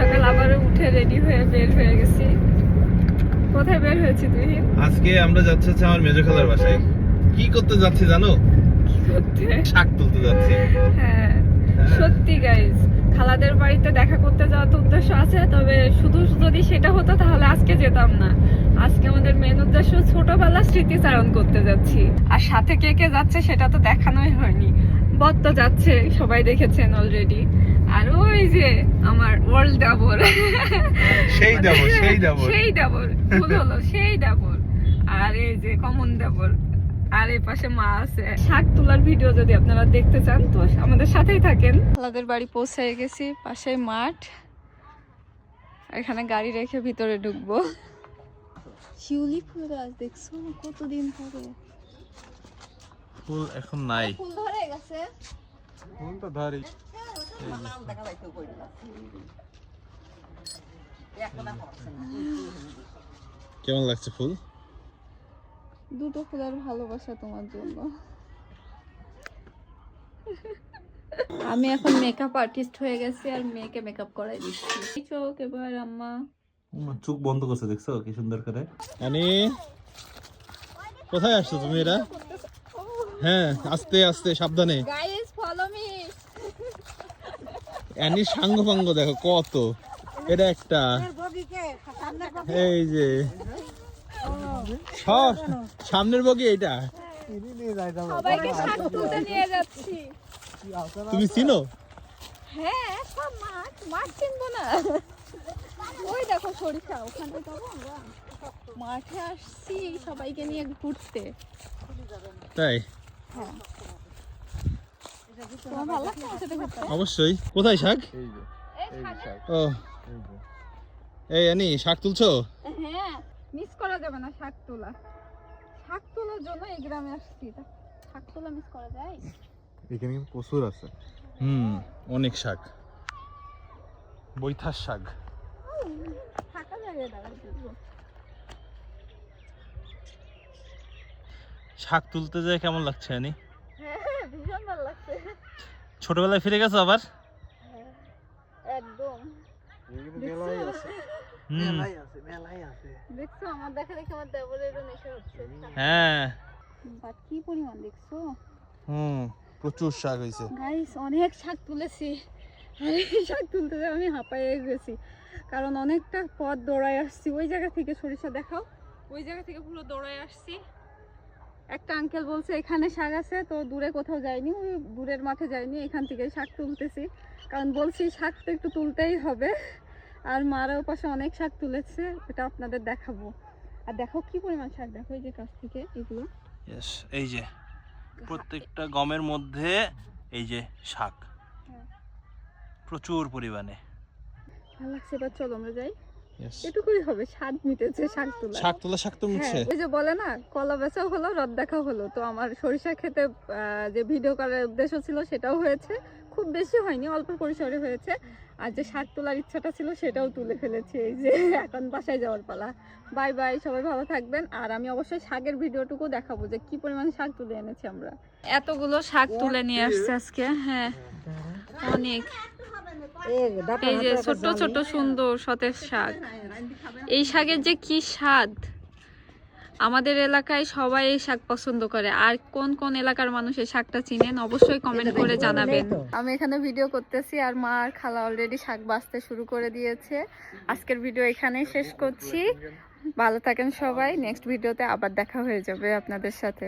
সকাল আবার উঠে রেডি হয়ে বের হয়ে গেছি। কোথায় বের হয়েছি তুই? আজকে আমরা যাচ্ছি আমার মেজো খালার বাসায়। কি করতে যাচ্ছি জানো? কি করতে? শাক তুলতে যাচ্ছি। হ্যাঁ সত্যি গাইজ খালাদের বাড়িতে দেখা করতে যাওয়ার তো উদ্দেশ্য আছে তবে শুধু যদি সেটা হতো তাহলে আজকে যেতাম না। আজকে আমাদের মেন উদ্দেশ্য ছোটবেলা স্মৃতিচারণ করতে যাচ্ছি। আর সাথে কে কে যাচ্ছে সেটা তো দেখানোই হয়নি। বর তো যাচ্ছে সবাই দেখেছেন অলরেডি আমার ওয়ার্ল্ড ডাবর সেই দেবো সেই দেবো সেই ডাবর ভুল হলো সেই ডাবর আর এই যে কমন ডাবর আর এই পাশে মা আছে। শাক তোলার ভিডিও যদি আপনারা দেখতে চান তো আমাদের সাথেই থাকেন। খালাদের বাড়ি পৌঁছে গেছি পাশে মাঠ। এখানে গাড়ি রেখে ভিতরে ঢুকবো। শিউলি ফুল গাছ দেখছ? কতদিন ধরে? ফুল এখন নাই। ফুল ধরে গেছে? ফুল তো ধরি কেমন লাগছে ফুল? দুটো ফুলের ভালোবাসা তোমার জন্য। আমি এখন মেকআপ আর্টিস্ট হয়ে গেছি আর মেয়েকে মেকআপ করাই দিচ্ছি। চোখ এবার আম্মা। চোখ বন্ধ করছে দেখছ? কি সুন্দর করে। আনি কোথায় আসছো তুমি এরা? হ্যাঁ আস্তে আস্তে সাবধানে। অ্যানি সাঙ্গ ফাঙ্গ দেখো কত। এটা একটা। এই যে। সব সামনের বগি এটা তুমি চিনো? হ্যাঁ সব চিনবো না। ওই দেখো সরিষা ওখানে যাব আমরা। মাঠে আসছি সবাইকে নিয়ে ঘুরতে। তাই? হ্যাঁ তোমার ভালো লাগছে আমার সাথে ঘুরতে অবশ্যই। কোথায় শাক? ও। এই অ্যানি শাক তুলছো? হ্যাঁ মিস করা যাবে না শাক তোলা। শাক তোলার জন্য এই গ্রামে আসছি। শাক তোলা মিস করা যায়? এখানে কিন্তু প্রচুর আছে। হুম অনেক শাক। বৈথার শাক। শাক তুলতে যায় কেমন লাগছে অ্যানি হ্যাঁ ভীষণ ভালো লাগছে ছোটবেলায় ফিরে গেছো আবার? একদম। দেখছ আমার দেখা দেখে আমার দেবরেরও নেশা হচ্ছে। হ্যাঁ। বাট কি পরিমাণ দেখছ? হুম প্রচুর শাক হয়েছে। গাইস অনেক শাক তুলেছি। আর শাক তুলতে আমি হাঁপাইয়ে গেছি। কারণ অনেকটা পথ দৌড়ায় আসছি। ওই জায়গা থেকে সরিষা দেখাও। ওই জায়গা থেকে পুরো দৌড়ায় আসছি। একটা আঙ্কেল বলছে এখানে শাক আছে তো দূরে কোথাও যাইনি ওই দূরের মাঠে যাইনি এখান থেকে শাক তুলতেছি। কারণ বলছি শাক তো একটু তুলতেই হবে। আর মারাও পাশে অনেক শাক তুলেছে এটা আপনাদের দেখাবো। আর দেখো কি পরিমাণ শাক দেখো এই যে কাছ থেকে এগুলো। এই যে প্রত্যেকটা গমের মধ্যে এই যে শাক। হ্যাঁ। প্রচুর পরিমাণে। ভালো লাগছে এবার চলো আমরা যাই। এটুকুই হবে স্বাদ মিটেছে শাক তোলা শাক তোলা শাক তো হ্যাঁ, ওই যে বলে না কলা বেচাও হলো রদ দেখাও হলো। তো আমার সরিষা খেতে যে ভিডিও করার উদ্দেশ্য ছিল সেটাও হয়েছে। খুব বেশি হয়নি অল্প পরিসরে হয়েছে। আর যে শাক তোলার ইচ্ছাটা ছিল সেটাও তুলে ফেলেছি এই যে এখন বাসায় যাওয়ার পালা। বাই বাই সবাই ভালো থাকবেন। আর আমি অবশ্যই শাকের ভিডিওটুকু দেখাবো যে কি পরিমাণ শাক তুলে এনেছি আমরা। এতগুলো শাক তুলে নিয়ে আসছে আজকে হ্যাঁ। অনেক। এই যে ছোট ছোট সুন্দর সতেজ শাক। এই শাকের যে কি স্বাদ? আমাদের এলাকায় সবাই এই শাক পছন্দ করে। আর কোন কোন এলাকার মানুষ এই শাকটা চিনেন অবশ্যই কমেন্ট করে জানাবেন। আমি এখানে ভিডিও করতেছি আর মা আর খালা অলরেডি শাক বাঁচতে শুরু করে দিয়েছে। আজকের ভিডিও এখানেই শেষ করছি। ভালো থাকেন সবাই। নেক্সট ভিডিওতে আবার দেখা হয়ে যাবে আপনাদের সাথে।